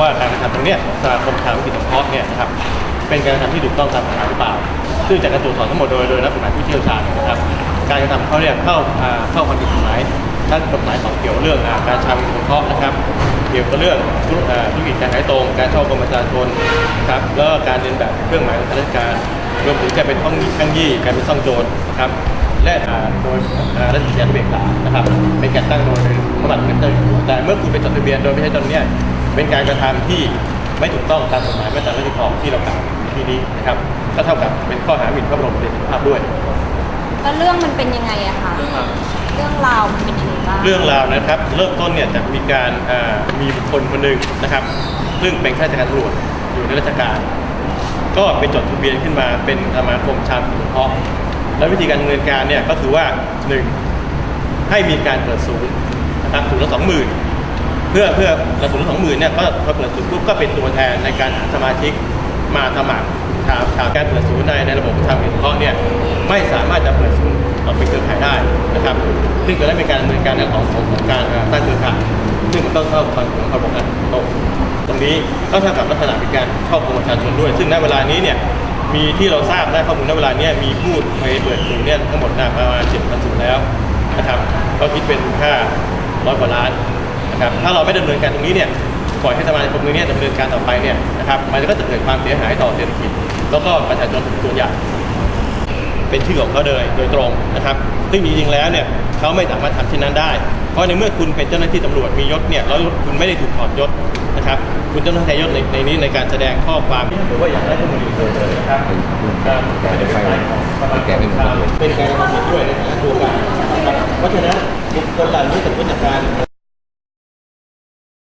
ว่าการกระทำตรงเนี้ยของสมาคมทางวิทยสงเคราะห์เนี่ยนะครับเป็นการกระทำที่ถูกต้องตามกฎหมายหรือเปล่า ซึ่งจากการตรวจสอบทั้งหมดโดยโดยนักกฎหมายผู้เชี่ยวชาญนะครับ การกระทำเขาเนี่ยเข้าอ่าเข้าความผิดกฎหมายทั้งกฎหมายของเกี่ยวเรื่องอ่าการชาวิทยสงเคราะห์นะครับ เกี่ยวกับเรื่องธุรอ่าธุรกิจการขายตรง การช่อกงประชาชนครับแล้วก็การเรียนแบบเครื่องหมายทางราชการรวมถึงการเป็นห้องข้งยี่การเป็นซ่องโจรนะครับและอ่าโดยอ่าราชกิจจานุเบกษานะครับเป็นการตั้งโดยพระบาทสมเด็จพระเจ้าอยู่แต่เมื่อคุณไปจดทะเบียนโดยไม่ใช่ตนเนี้ย เป็นการกระทำที่ไม่ถูกต้องตามกฎหมายมาตรา112ที่เรากล่าวที่นี้นะครับก็เท่ากับเป็นข้อหาหมิ่นพระบรมเดชภาพด้วย แล้วเรื่องมันเป็นยังไงอะคะเรื่องราวมันเป็นยังไงบ้างเรื่องราวนะครับ เริ่มต้นเนี่ยจะมีการอ่ามีบุคคลคนหนึ่งนะครับ ซึ่งเป็นข้าราชการตำรวจอยู่ในราชการ ก็ไปจดทะเบียนขึ้นมาเป็นสมาคมชาติสงเคราะห์และวิธีการดำเนินการเนี่ยก็คือว่าหนึ่งให้มีการเปิดศูนย์นะครับศูนย์ละสองหมื่น เพื่อเพื่อละศูนสองหมื่นเนี่ยก็พอเปิดศูนย์ปุ๊บก็เป็นตัวแทนในการหาสมาชิกมาสมัครชาวชาวการเปิดศูนย์ในในระบบชาติสงเคราะห์เนี่ยไม่สามารถจะเปิดศูนย์ออกเป็นเครือข่ายได้นะครับ ซึ่งจะได้เป็นการดำเนินการในของของของการตั้งเครือข่ายซึ่งมันต้องเข้าความของระบบการตรงตรงนี้ก็เท่ากับลักษณะเป็นการช่อกงประชาชนด้วย ซึ่งณเวลานี้เนี่ยมีที่เราทราบได้ข้อมูลณเวลาเนี้มีผู้ไปเปิดศูนย์เนี่ยทั้งหมดน่ะประมาณ7 0 0 0ศูนย์แล้วนะครับก็คิดเป็นค่าร้อยกว่าล้าน นะครับถ้าเราไม่ดำเนินการตรงนี้เนี่ยปล่อยให้สมาคมนี้เนี่ยดำเนินการต่อไปเนี่ยนะครับมันก็จะเกิดความเสียหายต่อเศรษฐกิจ แล้วก็ประชาชนส่วนใหญ่เป็นชื่อของเขาเลยโดยตรงนะครับ ซึ่งจริงๆแล้วเนี่ยเขาไม่สามารถทำเช่นนั้นได้ เพราะในเมื่อคุณเป็นเจ้าหน้าที่ตำรวจมียศเนี่ยแล้วคุณไม่ได้ถูกถอดยศนะครับ คุณต้องใช้ยศในในนี้ในการแสดงข้อความหรือว่าอยากได้ข้อมูลอื่นเลยนะครับการเป็นการของสมาคมเป็นการกระทำผิดด้วยในฐานะตัวการนะครับเพราะฉะนั้นบุคคลเหล่านี้สมมติจากการ